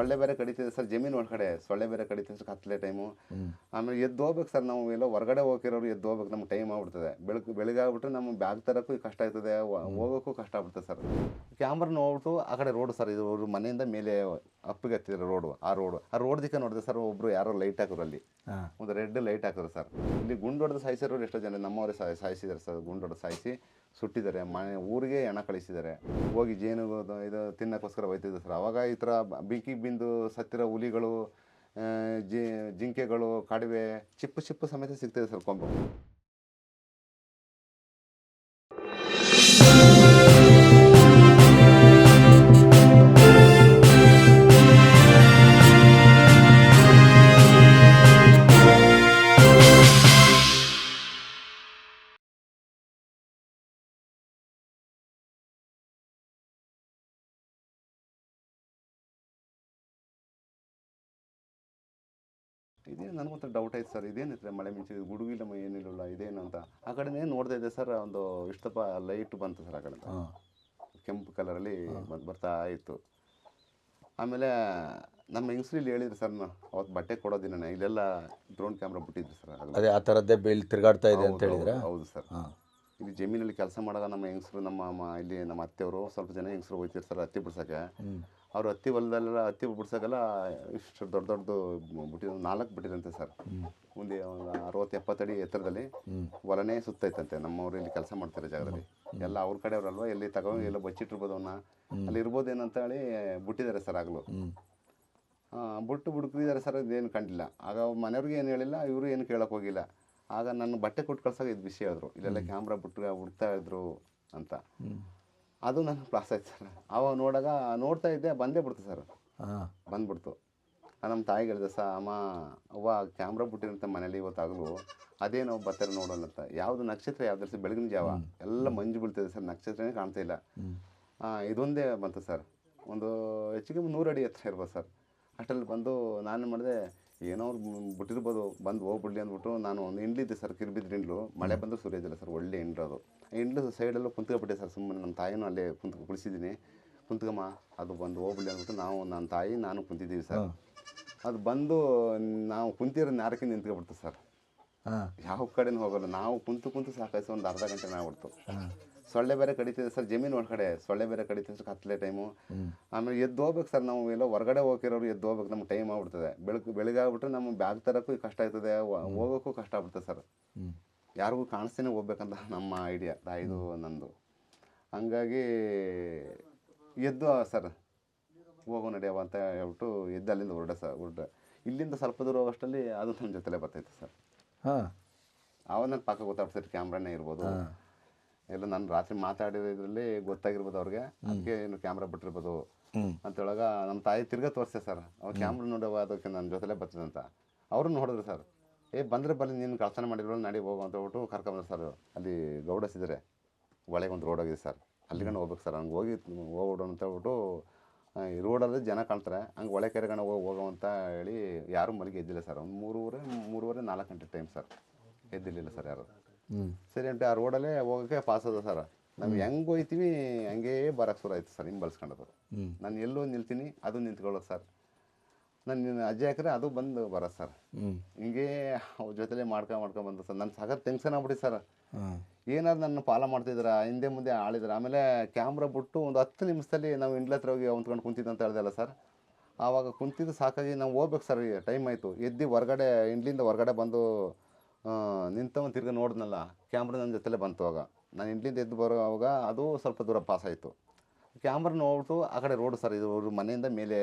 ಸೊಳ್ಳೆ ಬೇರೆ ಕಡಿತಿದೆ ಸರ್ ಜಮೀನು ಒಳಗಡೆ ಸೊಳ್ಳೆ ಬೇರೆ ಕಡಿತಿದೆ ಸರ್ ಕತ್ತಲೆ ಟೈಮು ಆಮೇಲೆ ಎದ್ದು ಹೋಗ್ಬೇಕು ಸರ್ ನಾವು ಎಲ್ಲ ಹೊರಗಡೆ ಹೋಗಿರೋರು ಎದ್ದು ಹೋಗ್ಬೇಕು ನಮ್ಗೆ ಟೈಮ್ ಆಗ್ಬಿಡ್ತದೆ. ಬೆಳಗ್ಗೆ ಬೆಳಿಗ್ಗೆ ಆಗ್ಬಿಟ್ರೆ ನಮ್ಮ ಬ್ಯಾಗ್ ತರಕ್ಕೂ ಕಷ್ಟ ಆಗ್ತದೆ ಹೋಗೋಕ್ಕೂ ಕಷ್ಟ ಆಗ್ಬಿಡ್ತದೆ ಸರ್. ಕ್ಯಾಮ್ರಾ ನೋಡ್ಬಿಟ್ಟು ಆ ಕಡೆ ರೋಡ್ ಸರ್ ಇದು ಅವರು ಮನೆಯಿಂದ ಮೇಲೆ ಅಪ್ಪಿಗೆ ಹತ್ತಿದ್ರೆ ರೋಡು ಆ ರೋಡು ಆ ರೋಡ್ ದಿಕ್ಕ ನೋಡಿದೆ ಸರ್ ಒಬ್ರು ಯಾರೋ ಲೈಟ್ ಹಾಕೋರು ಅಲ್ಲಿ. ಒಂದು ರೆಡ್ ಲೈಟ್ ಹಾಕಿದ್ರು ಸರ್. ಇಲ್ಲಿ ಗುಂಡು ಹೊಡೆದು ಸಾಯಿಸಿರೋರು ಎಷ್ಟೋ ಜನ ನಮ್ಮವರೇ ಸಾಯಿಸಿದ್ರು ಸಾಯಿಸಿದ್ದಾರೆ ಸರ್ ಗುಂಡು ಹೊಡೆದು ಸಾಯಿಸಿ. ಸುಟ್ಟಿದ್ದಾರೆ, ಮನೆ, ಊರಿಗೆ ಹೆಣ ಕಳಿಸಿದ್ದಾರೆ. ಹೋಗಿ ಜೇನು ಇದು- ತಿನ್ನೋಕ್ಕೋಸ್ಕರ ಹೋಯ್ತಿದ್ರು ಸರ್. ಅವಾಗ ಈ ಥರ ಬೆಂಕಿ ಬಿಂದು ಸತ್ತಿರೋ ಹುಲಿಗಳು ಜಿಂಕೆಗಳು, ಕಡವೆ, ಚಿಪ್ಪು ಚಿಪ್ಪು ಸಮೇತ ಸಿಗ್ತದೆ ಸರ್ ಕೊಂಬು. ಇದೇ ನನಗೊಂಥರ ಡೌಟ್ ಆಯ್ತು ಸರ್ ಇದೇನಿತ್ತು ಮಳೆ ಮಿಂಚು ಗುಡುಗಿಲ್ಲ ಮ- ಏನಿಲ್ಲ ಇದೇನು ಅಂತ. ಆ ಕಡೆನೇ ನೋಡ್ತಾ ಇದ್ದೆ ಸರ್ ಒಂದು ಇಷ್ಟಪ್ಪ ಲೈಟ್ ಬಂತು ಸರ್ ಆ ಕಡೆ ಕೆಂಪು ಕಲರಲ್ಲಿ ಬಂದು ಬರ್ತಾ ಇತ್ತು. ಆಮೇಲೆ ನಮ್ಮ ಹೆಂಗಸ್ರು ಇಲ್ಲಿ ಹೇಳಿದ್ರು ಸರ್ ಅವತ್ತು ಬಟ್ಟೆ ಕೊಡೋದಿನ ಇಲ್ಲೆಲ್ಲ ಡ್ರೋನ್ ಕ್ಯಾಮ್ರಾ ಬಿಟ್ಟಿದ್ರು ಸರ್ ಅದೇ ಆ ಥರದ್ದೇ ಬೆಲ್ ತಿರುಗಾಡ್ತಾ ಇದೆ ಅಂತ ಹೇಳಿದ್ರೆ? ಹೌದು, ಸರ್ ಇಲ್ಲಿ ಜಮೀನಲ್ಲಿ ಕೆಲಸ ಮಾಡಾಗ ನಮ್ಮ ಹೆಂಗಸರು ನಮ್ಮ ಇಲ್ಲಿ ನಮ್ಮ ಅತ್ತೆಯವರು ಸ್ವಲ್ಪ ಜನ ಹೆಂಗಸರು ಹೋಗ್ತಿರ್ತಾರೆ ಹತ್ತಿ ಬಿಡ್ಸೋಕ್ಕೆ. ಅವ್ರು ಹತ್ತಿ ಹೊಲದಲ್ಲೆಲ್ಲ ಹತ್ತಿ ಬಿಡ್ಸೋಕೆಲ್ಲ ಇಷ್ಟು ದೊಡ್ಡ ದೊಡ್ಡದು ಬಿಟ್ಟಿದ್ದು ನಾಲ್ಕು ಬಿಟ್ಟಿದಂತೆ ಸರ್. ಮುಂದೆ ಒಂದು ಅರವತ್ತು ಎಪ್ಪತ್ತಡಿ ಎತ್ತರದಲ್ಲಿ ಹೊಲನೇ ಸುತ್ತೈತಂತೆ. ನಮ್ಮವ್ರು ಇಲ್ಲಿ ಕೆಲಸ ಮಾಡ್ತಾರೆ ಜಾಗದಲ್ಲಿ. ಎಲ್ಲ ಅವ್ರ ಕಡೆಯವ್ರಲ್ವ ಎಲ್ಲಿ ತಗೊಂಡು ಎಲ್ಲ ಬಚ್ಚಿಟ್ಟಿರ್ಬೋದು ಅವನ್ನ ಅಲ್ಲಿ ಇರ್ಬೋದೇನೋ ಅಂತ ಹೇಳಿ ಬಿಟ್ಟಿದ್ದಾರೆ ಸರ್ ಆಗಲು. ಬಿಟ್ಟು ಬಿಡ್ಕಿದ್ದಾರೆ ಸರ್ ಇದೇನು ಕಂಡಿಲ್ಲ. ಆಗ ಮನೆಯವ್ರಿಗೆ ಏನು ಹೇಳಿಲ್ಲ ಇವರು ಏನು ಕೇಳೋಕೆ ಹೋಗಿಲ್ಲ. ಆಗ ನನ್ನ ಬಟ್ಟೆ ಕೊಟ್ಟು ಕಳ್ಸೋಕೆ ಇದು ವಿಷಯ ಹೇಳಿದ್ರು ಇಲ್ಲೆಲ್ಲ ಕ್ಯಾಮ್ರಾ ಬಿಟ್ಟು ಹುಡ್ತಾ ಇದ್ರು ಅಂತ. ಅದು ನನಗೆ ಪ್ಲಾಸ್ ಆಯ್ತು ಸರ್. ಅವಾಗ ನೋಡಾಗ ನೋಡ್ತಾ ಇದ್ದೆ ಬಂದೇ ಬಿಡ್ತು ಸರ್ ಹಾಂ. ಬಂದ್ಬಿಡ್ತು. ನಮ್ಮ ತಾಯಿ ಹೇಳಿದೆ ಸರ್ ಅಮ್ಮ ಅವ್ವ ಕ್ಯಾಮ್ರಾ ಬಿಟ್ಟಿರಂತ ಮನೇಲಿ ಇವತ್ತಾಗಲು. ಅದೇನೋ ಬರ್ತಾರೆ ನೋಡೋಣ ಅಂತ. ಯಾವುದು ನಕ್ಷತ್ರ ಯಾವ್ದು ಸರ್ ಬೆಳಗಿನ ಜಾವ. ಎಲ್ಲ ಮಂಜು ಬೀಳ್ತಿದೆ ಸರ್ ನಕ್ಷತ್ರನೇ ಕಾಣ್ತಾ ಇಲ್ಲ. ಇದೊಂದೇ ಬಂತು ಸರ್. ಒಂದು ಹೆಚ್ಚಿಗೆ ನೂರು ಅಡಿ ಹತ್ರ ಇರ್ಬೋದು ಸರ್. ಅಷ್ಟರಲ್ಲಿ ಬಂದು ನಾನು ಮಾಡಿದೆ ಏನೋ ಅವ್ರು ಬಿಟ್ಟಿರ್ಬೋದು ಬಂದು ಹೋಗ್ಬಿಡ್ಲಿ ಅಂದ್ಬಿಟ್ಟು ನಾನು ಒಂದು ಹಿಂಡಿದ್ದೆ ಸರ್ ಕಿರ್ಬಿದ್ರೆ ಹಿಂಡ್ಲು. ಮಳೆ ಬಂದು ಸುರಿಯೋದಿಲ್ಲ ಸರ್ ಒಳ್ಳೆ ಹಿಂಡ್ರು ಅದು. ಹಿಂಡ್ಲು ಸೈಡಲ್ಲೂ ಕುಂತ್ಕೊಬಿಟ್ಟೆ ಸರ್ ಸುಮ್ಮನೆ ನಮ್ಮ ತಾಯಿನೂ ಅಲ್ಲೇ ಕುಂತ್ಕೊ ಕುಳಿಸಿದ್ದೀನಿ. ಕುಂತ್ಕಮ್ಮ ಅದು ಬಂದು ಹೋಗ್ಬಿಡ್ಲಿ ಅಂದ್ಬಿಟ್ಟು ನಾವು ನನ್ನ ತಾಯಿ ನಾನು ಕುಂತಿದ್ದೀವಿ ಸರ್. ಅದು ಬಂದು ನಾವು ಕುಂತಿರೋ ನಾರಕ್ಕೆ ನಿಂತ್ಕೊಬಿಡ್ತು ಸರ್. ಯಾವ ಕಡೆನೂ ಹೋಗಲ್ಲ. ನಾವು ಕುಂತು ಕುಂತು ಸಾಕಾಯ್ತು ಒಂದು ಅರ್ಧ ಗಂಟೆ ಆಗ್ಬಿಡ್ತು. ಸೊಳ್ಳೆ ಬೇರೆ ಕಡಿತಿದೆ ಸರ್ ಜಮೀನು ಒಳಗಡೆ ಸೊಳ್ಳೆ ಬೇರೆ ಕಡಿತಿದೆ ಸರ್ ಕತ್ಲೆ ಟೈಮು ಆಮೇಲೆ ಎದ್ದು ಹೋಗ್ಬೇಕು ಸರ್ ನಾವು ಎಲ್ಲ ಹೊರಗಡೆ ಹೋಗಿರೋರು ಎದ್ದು ಹೋಗ್ಬೇಕು ನಮ್ಗೆ ಟೈಮ್ ಆಗ್ಬಿಡ್ತದೆ. ಬೆಳಗ್ಗೆ ಬೆಳಿಗ್ಗೆ ಆಗ್ಬಿಟ್ರೆ ನಮ್ಮ ಬ್ಯಾಗ್ ತರಕ್ಕೂ ಕಷ್ಟ ಆಗ್ತದೆ ಹೋಗೋಕ್ಕೂ ಕಷ್ಟ ಆಗ್ಬಿಡ್ತದೆ ಸರ್. ಯಾರಿಗೂ ಕಾಣಿಸ್ತೇನೆ ಹೋಗ್ಬೇಕಂತ ನಮ್ಮ ಐಡಿಯಾ ತಾಯಿದು ನಂದು. ಹಂಗಾಗಿ ಎದ್ದು ಸರ್ ಹೋಗೋ ನಡೆಯವ ಅಂತ ಹೇಳ್ಬಿಟ್ಟು ಎದ್ದು ಅಲ್ಲಿಂದ ಹೊರಡ ಸರ್ ಹೊರಡೆ. ಇಲ್ಲಿಂದ ಸ್ವಲ್ಪ ದೂರ ಹೋಗೋಷ್ಟರಲ್ಲಿ ಅದು ನಮ್ಮ ಜೊತೆಲೇ ಬರ್ತೈತೆ ಸರ್. ಹಾಂ. ಆವಾಗ ನನ್ನ ಪಕ್ಕ ಗೊತ್ತಾಗ್ತದೆ ಕ್ಯಾಮ್ರಾನೇ ಇರ್ಬೋದು. ಎಲ್ಲ ನಾನು ರಾತ್ರಿ ಮಾತಾಡಿದ್ರಲ್ಲಿ ಗೊತ್ತಾಗಿರ್ಬೋದು ಅವ್ರಿಗೆ. ಅದಕ್ಕೆ ಏನು ಕ್ಯಾಮ್ರಾ ಬಿಟ್ಟಿರ್ಬೋದು. ಅಂತ ಅಂತೇಳಾಗ ನಮ್ಮ ತಾಯಿ ತಿರ್ಗಾ ತೋರಿಸ್ದೆ ಸರ್. ಅವ್ರು ಕ್ಯಾಮ್ರಾ ನೋಡುವ ಅದಕ್ಕೆ ನನ್ನ ಜೊತೆಲೇ ಬರ್ತದೆ ಅಂತ. ಅವರು ನೋಡಿದ್ರು ಸರ್. ಏ ಬಂದರೆ ಬಲ್ಲಿ ನೀನು ಕಳ್ತನ ಮಾಡಿರೋ ನಡಿ ಹೋಗು ಅಂತ ಹೇಳ್ಬಿಟ್ಟು ಕರ್ಕೊಂಬಂದ್ರು ಸರ್. ಅಲ್ಲಿ ಗೌಡಸ್ ಇದ್ದಾರೆ ಒಳಗೆ ಒಂದು ರೋಡ್ ಹೋಗಿದೆ ಸರ್. ಅಲ್ಲಿಗಣ ಹೋಗ್ಬೇಕು ಸರ್. ಹಂಗೆ ಹೋಗಿ ಹೋಗ್ಬಿಡು ಅಂತ ಹೇಳ್ಬಿಟ್ಟು ಈ ರೋಡಲ್ಲಿ ಜನ ಕಾಣ್ತಾರೆ. ಹಂಗೆ ಒಳೆ ಕೆರೆಗಣ ಹೋಗಿ ಹೋಗೋ ಅಂತ ಹೇಳಿ ಯಾರೂ ಮನೆಗೆ ಎದ್ದಿಲ್ಲ ಸರ್. ಒಂದು ಮೂರುವರೆ ಮೂರುವರೆ ನಾಲ್ಕು ಗಂಟೆ ಟೈಮ್ ಸರ್. ಎದ್ದಿರಲಿಲ್ಲ ಸರ್ ಯಾರು. ಸರಿ ಅಂತ ಆ ರೋಡಲ್ಲೇ ಹೋಗೋಕ್ಕೆ ಪಾಸ್ ಅದ ಸರ್ ನಾವು ಹೆಂಗೆ ಹೋಯ್ತೀವಿ ಹಂಗೇ ಬರೋಕ್ಕೆ ಶುರು ಆಯ್ತು ಸರ್ ಹಿಂಗೆ ಬಳಸ್ಕೊಂಡದು. ನಾನು ಎಲ್ಲೋ ನಿಲ್ತೀನಿ ಅದು ನಿಂತ್ಕೊಳ್ಳೋದು ಸರ್ ನಾನು ಅಜ್ಜಿ ಹಾಕಿದ್ರೆ ಅದು ಬಂದು ಬರೋದು ಸರ್ ಹಿಂಗೆ ಹಿಂಗೇ ಅವ್ರ ಜೊತೆಲೇ ಮಾಡ್ಕೊ ಮಾಡ್ಕೊಂಡು ಬಂದು ಸರ್ ನನ್ನ ಸಖತ್ ಟೆನ್ಷನ್ ಆಗ್ಬಿಡಿ ಸರ್ ಏನಾದ್ರು ನನ್ನ ಫಾಲೋ ಮಾಡ್ತಿದ್ರ ಹಿಂದೆ ಮುಂದೆ ಆಳಿದ್ರ ಆಮೇಲೆ ಕ್ಯಾಮ್ರಾ ಬಿಟ್ಟು ಒಂದು ಹತ್ತು ನಿಮಿಷದಲ್ಲಿ ನಾವು ಇಂಡ್ಲ ಹತ್ರ ಹೋಗಿ ಹೊಂದ್ಕೊಂಡು ಕುಂತಿದ್ದು ಅಂತ ಹೇಳ್ದಲ್ಲ ಸರ್ ಆವಾಗ ಕುಂತಿದ್ದು ಸಾಕಾಗಿ ನಾವು ಹೋಗ್ಬೇಕು ಸರ್ ಟೈಮ್ ಆಯಿತು. ಎದ್ದು ಹೊರಗಡೆ ಇಂಡ್ಲಿಂದ ಹೊರಗಡೆ ಬಂದು ನಿಂತವನ್ ತಿರ್ಗಿ ನೋಡಿದ್ನಲ್ಲ ಕ್ಯಾಮ್ರ ನನ್ನ ಜೊತೆಲೇ ಬಂತು ಆಗ ನಾನು ಇಂಡ್ಲಿಂದ ಎದ್ದು ಬರೋವಾಗ ಅದು ಸ್ವಲ್ಪ ದೂರ ಪಾಸ್ ಆಯಿತು. ಕ್ಯಾಮ್ರಾ ನೋಡ್ಬಿಟ್ಟು ಆ ಕಡೆ ರೋಡ್ ಸರ್ ಇದು ಅವ್ರ ಮನೆಯಿಂದ ಮೇಲೆ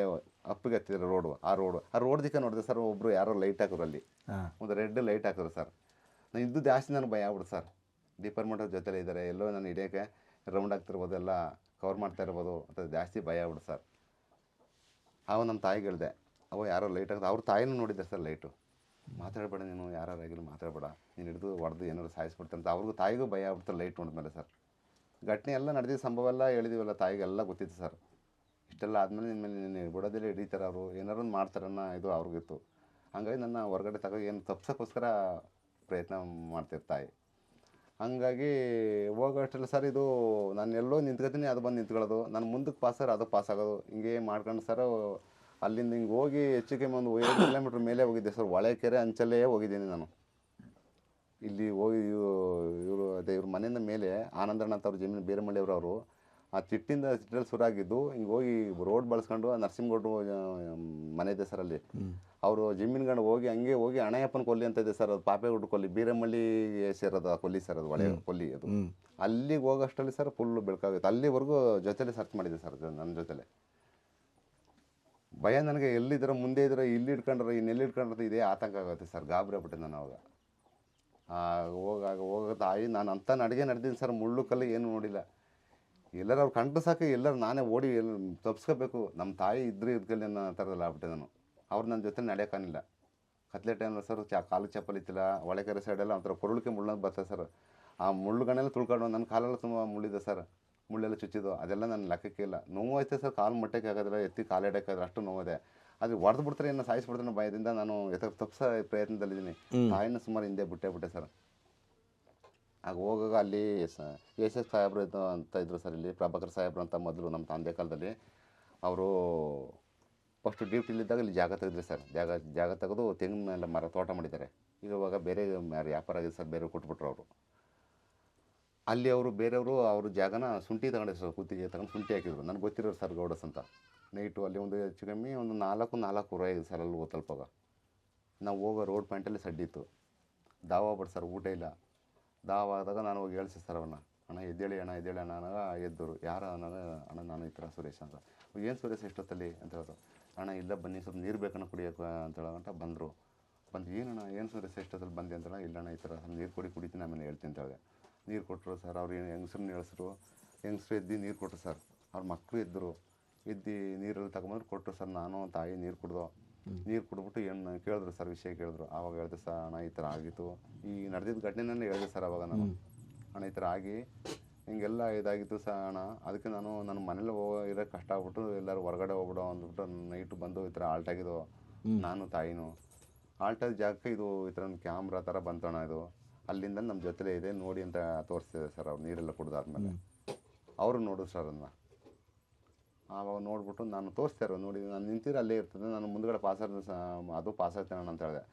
ಅಪ್ಪಿಗೆ ಹತ್ತಿದ್ರು ರೋಡು ಆ ರೋಡು ಆ ರೋಡ್ ದಿಕ್ಕ ನೋಡಿದೆ ಸರ್ ಒಬ್ಬರು ಯಾರೋ ಲೈಟ್ ಹಾಕೋರು ಅಲ್ಲಿ. ಒಂದು ರೆಡ್ ಲೈಟ್ ಹಾಕಿದ್ರು ಸರ್ ನಾನು ಇದ್ದು ಜಾಸ್ತಿ ನನಗೆ ಭಯ ಆಗ್ಬಿಡ್ತು ಸರ್ ಡಿಪಾರ್ಟ್ಮೆಂಟ್ ಅವ್ರ ಜೊತೆಲೇ ಇದ್ದಾರೆ ಎಲ್ಲೋ ನಾನು ಹಿಡಿಯೋಕ್ಕೆ ರೌಂಡ್ ಆಗ್ತಿರ್ಬೋದು ಎಲ್ಲ ಕವರ್ ಮಾಡ್ತಾ ಇರ್ಬೋದು ಅಂತ ಜಾಸ್ತಿ ಭಯ ಆಗ್ಬಿಡು ಸರ್ ಅವ ನಮ್ಮ ತಾಯಿಗೆ ಹೇಳಿದೆ ಅವ ಯಾರೋ ಲೈಟ್ ಹಾಕಿದ್ರು ಅವ್ರ ತಾಯಿನೂ ನೋಡಿದ್ದೆ ಸರ್ ಲೈಟು ಮಾತಾಡಬೇಡ ನೀನು ಯಾರಾಗಿಲ್ಲ ಮಾತಾಡಬೇಡ. ನೀನು ಹಿಡಿದು ಹೊಡೆದು ಏನಾದ್ರು ಸಾಯಿಸ್ಬಿಡ್ತಾರೆ ಅಂತ. ಅವ್ರಿಗೂ ತಾಯಿಗೂ ಭಯ ಆಗ್ಬಿಡ್ತಾರೆ ಲೈಟ್ ನೋಡಿದ್ಮೇಲೆ ಸರ್ ಘಟನೆ ಎಲ್ಲ ನಡೆದಿದ್ದ ಸಂಭವ ಎಲ್ಲ ಹೇಳಿದೀವಲ್ಲ, ತಾಯಿಗೆಲ್ಲ ಗೊತ್ತಿತ್ತು ಸರ್ ಇಷ್ಟೆಲ್ಲ ಆದಮೇಲೆ ನಿನ್ನ ಮೇಲೆ ನೀನು ಬಿಡೋದಿಲ್ಲ, ಹಿಡಿತಾರೆ ಅವರು. ಏನಾರು ಮಾಡ್ತಾರನ್ನ ಇದು ಅವ್ರಿಗಿತ್ತು. ಹಾಗಾಗಿ ನನ್ನ ಹೊರಗಡೆ ತಗೋ, ಏನು ತಪ್ಸೋಕ್ಕೋಸ್ಕರ ಪ್ರಯತ್ನ ಮಾಡ್ತಿರ್ ತಾಯಿ. ಹಂಗಾಗಿ ಹೋಗೋ ಅಷ್ಟರಲ್ಲಿ ಸರ್ ಇದು ನಾನು ಎಲ್ಲೋ ನಿಂತ್ಕೊತೀನಿ, ಅದು ಬಂದು ನಿಂತ್ಕೊಳ್ಳೋದು. ನಾನು ಮುಂದಕ್ಕೆ ಪಾಸ್ ಸರ್ ಅದು ಪಾಸ್ ಆಗೋದು. ಹಿಂಗೆ ಮಾಡ್ಕೊಂಡು ಸರ್ ಅಲ್ಲಿಂದ ಹಿಂಗೆ ಹೋಗಿ ಹೆಚ್ಚು ಕಮ್ಮಿ ಒಂದು ಎರಡು ಕಿಲೋಮೀಟ್ರ್ ಮೇಲೆ ಹೋಗಿದ್ದೆ ಸರ್. ಹೊಳೆಕೆರೆ ಅಂಚಲ್ಲೇ ಹೋಗಿದ್ದೀನಿ ನಾನು. ಇಲ್ಲಿ ಹೋಗಿ ಇವರು ಅದೇ ಇವ್ರ ಮನೆಯಿಂದ ಮೇಲೆ ಆನಂದಣ್ಣ ಅಂತ ಅವ್ರ ಜಮೀನು ಬೇರೆಮಳ್ಳಿಯವರು ಅವರು ಆ ಚಿಟ್ಟಿಂದ ಚಿಟ್ಟಲ್ಲಿ ಸುರಾಗಿದ್ದು ಹಿಂಗೆ ಹೋಗಿ ರೋಡ್ ಬಳಸ್ಕೊಂಡು ನರಸಿಂಹಗೌಡ್ರು ಮನೆ ಇದೆ ಸರ್ ಅಲ್ಲಿ. ಅವರು ಜಮೀನ್ಗಂಡು ಹೋಗಿ ಹಂಗೆ ಹೋಗಿ ಅಣಯಪ್ಪನ ಕೊಲ್ಲಿ ಅಂತ ಇದೆ ಸರ್. ಅದು ಪಾಪೇಗುಡ್ಡ ಕೊಲ್ಲಿ ಬೀರಮಳ್ಳಿ ಸೇರೋದು ಆ ಕೊಲ್ಲಿ ಸರ್ ಅದು ಹೊಳೆ ಕೊಲ್ಲಿ ಅದು. ಅಲ್ಲಿಗೆ ಹೋಗೋಷ್ಟರಲ್ಲಿ ಸರ್ ಫುಲ್ಲು ಬೆಳಕಾಗುತ್ತೆ. ಅಲ್ಲಿವರೆಗೂ ಜೊತೆಲೆ ಸರ್ಚ್ ಮಾಡಿದೆ ಸರ್ ನನ್ನ ಜೊತೆಲೆ. ಭಯ ನನಗೆ ಎಲ್ಲಿದ್ದೀರ ಮುಂದೆ ಇದ್ರೆ ಇಲ್ಲಿ ಇಟ್ಕೊಂಡ್ರೆ ಇನ್ನೆಲ್ಲಿ ಇಟ್ಕೊಂಡ್ರೆ ಇದೇ ಆತಂಕ ಆಗುತ್ತೆ ಸರ್, ಗಾಬರಿ ಆಗ್ಬಿಟ್ಟೆ ನಾನು ಅವಾಗ. ಹೋಗಾಗ, ಹೋಗ ತಾಯಿ, ನಾನು ಅಂತ ನಡಿಗೆ ನಡೆದೀನಿ ಸರ್, ಮುಳ್ಳು ಕಲ್ಲು ಏನು ನೋಡಿಲ್ಲ. ಎಲ್ಲರೂ ಅವ್ರು ಕಂಡು ಸಾಕು, ಎಲ್ಲರೂ ನಾನೇ ಓಡಿ ಎಲ್ಲ ತಪ್ಸ್ಕೋಬೇಕು. ನಮ್ಮ ತಾಯಿ ಇದ್ರೆ ಇದ್ಕಲ್ಲಿ ಅನ್ನೋ ಥರದಲ್ಲಿ ಆಗ್ಬಿಟ್ಟೆ ನಾನು. ಅವ್ರು ನನ್ನ ಜೊತೆ ನಡೆಯೋಕ್ಕಾಗಿಲ್ಲ ಕತ್ಲೆ ಟೈಮಲ್ಲಿ ಸರ್, ಚಾ, ಕಾಲು ಚಪ್ಪಲಿ ಇತ್ತಿಲ್ಲ ಒಳಕೆರೆ ಸೈಡೆಲ್ಲ ಒಂಥರ ಕೊರಳಿಕೆ ಮುಳ್ಳು ಬರ್ತದೆ ಸರ್. ಆ ಮುಳ್ಳುಗಳೆಲ್ಲ ತುಳ್ಕೊಂಡು ನನ್ನ ಕಾಲೆಲ್ಲ ತುಂಬ ಮುಳ್ಳಿದೆ ಸರ್. ಮುಳ್ಳೆಲ್ಲ ಚುಚ್ಚಿದ್ದು ಅದೆಲ್ಲ ನನ್ನ ಲೆಕ್ಕಕ್ಕೆ ಇಲ್ಲ. ನೋವು ಐತೆ ಸರ್ ಕಾಲು ಮಟ್ಟಕ್ಕೆ ಆಗೋದಿಲ್ಲ ಎತ್ತಿ ಕಾಲು ಎಡಕ್ಕಾದ್ರೆ ಅಷ್ಟು ನೋವಿದೆ. ಅದು ಹೊಡೆದು ಬಿಡ್ತಾರೆ ಏನೋ ಸಾಯಿಸ್ಬಿಡ್ತಾರೆ ಭಯದಿಂದ ನಾನು ಎತ್ತ ತಪ್ಸ ಪ್ರಯತ್ನದಲ್ಲಿದ್ದೀನಿ. ತಾಯಿನ ಸುಮಾರು ಹಿಂದೆ ಬಿಟ್ಟೇ ಬಿಟ್ಟೆ ಸರ್. ಆಗ ಹೋಗಾಗ ಅಲ್ಲಿ ಎಸ್ ಎಸ್ ಸಾಹೇಬ್ರು ಇದು ಅಂತ ಇದ್ದರು ಸರ್ ಇಲ್ಲಿ ಪ್ರಭಾಕರ್ ಸಾಹೇಬ್ರು ಅಂತ ಮೊದಲು ನಮ್ಮ ತಂದೆ ಕಾಲದಲ್ಲಿ. ಅವರು ಫಸ್ಟ್ ಡ್ಯೂಟಿಲಿದ್ದಾಗ ಇಲ್ಲಿ ಜಾಗ ತೆಗೆದ್ರಿ ಸರ್. ಜಾಗ ಜಾಗ ತೆಗೆದು ತೆಂಗಿನ ಮರ ತೋಟ ಮಾಡಿದ್ದಾರೆ. ಈಗ ಇವಾಗ ಬೇರೆ ಯಾರು ವ್ಯಾಪಾರ ಆಗಿದೆ ಸರ್ ಬೇರೆ ಕೊಟ್ಬಿಟ್ರು ಅವರು. ಅಲ್ಲಿ ಅವರು ಬೇರೆಯವರು ಅವ್ರ ಜಾಗನ ಶುಂಠಿ ತಗೊಂಡಿದ್ರು ಸರ್, ಕುತ್ತಿಗೆ ತಗೊಂಡು ಶುಂಠಿ ಹಾಕಿದ್ರು. ನನಗೆ ಗೊತ್ತಿರೋರು ಸರ್ ಗೌಡಸ್ ಅಂತ. ನೈಟು ಅಲ್ಲಿ ಒಂದು ಹೆಚ್ಚು ಕಮ್ಮಿ ಒಂದು ನಾಲ್ಕು ನಾಲ್ಕು ಆಗಿದೆ ಸರ್ ಅಲ್ಲಿ ತಲುಪಾಗ ನಾವು ಹೋಗೋ ರೋಡ್ ಪಾಯಿಂಟಲ್ಲಿ ಸಡ್ಡಿತ್ತು ದಾವ ಬಟ್ ಸರ್, ಊಟ ಇಲ್ಲ. ದಾವ ಆದಾಗ ನಾನು ಹೋಗಿ ಹೇಳ್ಸಿ ಸರ್ ಅವನ್ನ ಅಣ್ಣ, ಎದ್ದೇಳಿ ಅಣ್ಣ ಎದ್ದೇಳಿ ಅಣ್ಣ ಅನ್ನೋ ಎದ್ದರು. ಯಾರು ಅನ್ನೋದು ಅಣ್ಣ, ನಾನು ಈ ಥರ ಸುರೇಶ್ ಅಂತ. ಏನು ಸುರೇಶ್ ಎಷ್ಟೊತ್ತಲ್ಲಿ? ಅಂತ ಹೇಳಿದ್ರು. ಅಣ್ಣ, ಇಲ್ಲ ಬನ್ನಿ, ಸ್ವಲ್ಪ ನೀರು ಬೇಕಣ್ಣ ಕುಡಿಯೋಕೆ ಅಂತ ಬಂದರು. ಬಂದು, ಏನಣ್ಣ, ಏನು ಸುರೇಶ್ ಎಷ್ಟೊತ್ತಲ್ಲಿ ಬಂದೆ? ಅಂತೇಳ ಇಲ್ಲಣ್ಣ ಈ ಥರ ನೀರು ಕುಡಿ, ಕುಡಿತೀನಿ ಆಮೇಲೆ ಹೇಳ್ತೀನಿ, ಅಂತ ಹೇಳಿದೆ. ನೀರು ಕೊಟ್ಟರು ಸರ್. ಅವ್ರು ಏನು ಹೆಂಗಸ್ರನ್ನ ಹೇಳಿಸ್ರು ಹೆಂಗಸ್ರು ಎದ್ದು ನೀರು ಕೊಟ್ಟರು ಸರ್. ಅವ್ರ ಮಕ್ಕಳು ಇದ್ದರು ಎದ್ದು ನೀರಲ್ಲಿ ತಗೊಂಬಂದ್ರೆ ಕೊಟ್ಟರು ಸರ್. ನಾನು ತಾಯಿ ನೀರು ಕುಡ್ದು ನೀರು ಕುಡ್ಬಿಟ್ಟು ಏನು ಕೇಳಿದ್ರು ಸರ್ ವಿಷಯ ಕೇಳಿದ್ರು. ಆವಾಗ ಹೇಳಿದೆ ಸರ್ ಅಣ್ಣ ಈ ಥರ ಆಗಿತ್ತು. ಈ ನಡೆದಿದ್ದ ಘಟನೆನೇ ಹೇಳಿದೆ ಸರ್ ಅವಾಗ ನಾನು. ಅಣ್ಣ ಈ ಥರ ಆಗಿ ಹಿಂಗೆಲ್ಲ ಇದಾಗಿತ್ತು ಸರ್ ಅಣ್ಣ. ಅದಕ್ಕೆ ನಾನು ನನ್ನ ಮನೇಲಿ ಹೋಗೋ ಇರೋಕ್ಕೆ ಕಷ್ಟ ಆಗ್ಬಿಟ್ಟು ಎಲ್ಲರೂ ಹೊರಗಡೆ ಹೋಗ್ಬಿಡು ಅಂದ್ಬಿಟ್ಟು ನೈಟು ಬಂದು ಈ ಥರ ಆಲ್ಟ್ ಆಗಿದ್ದು ನಾನು ತಾಯಿನೂ. ಆಲ್ಟ್ ಆದ ಜಾಗಕ್ಕೆ ಇದು ಈ ಥರ ಕ್ಯಾಮ್ರಾ ಥರ ಬಂತಣ್ಣ ಇದು. ಅಲ್ಲಿಂದ ನಮ್ಮ ಜೊತೆಲೇ ಇದೆ. ನೋಡಿ ಅಂತ ತೋರಿಸ್ತಿದೆ ಸರ್ ಅವ್ರು. ನೀರೆಲ್ಲ ಕುಡ್ದಾದ್ಮೇಲೆ. ಅವರು ನೋಡು ಸರ್ ಅದನ್ನ ಆವಾಗ ನೋಡ್ಬಿಟ್ಟು ನಾನು ತೋರಿಸ್ತಾರೆ ಇರೋ ನೋಡಿ. ನಾನು ನಿಂತಿರೋ ಅಲ್ಲೇ ಇರ್ತದೆ. ನಾನು ಮುಂದ್ಗಡೆ ಪಾಸ್ ಅದು ಪಾಸ್ ಆಗ್ತಾನೆ ಅಂತ ಹೇಳಿದೆ.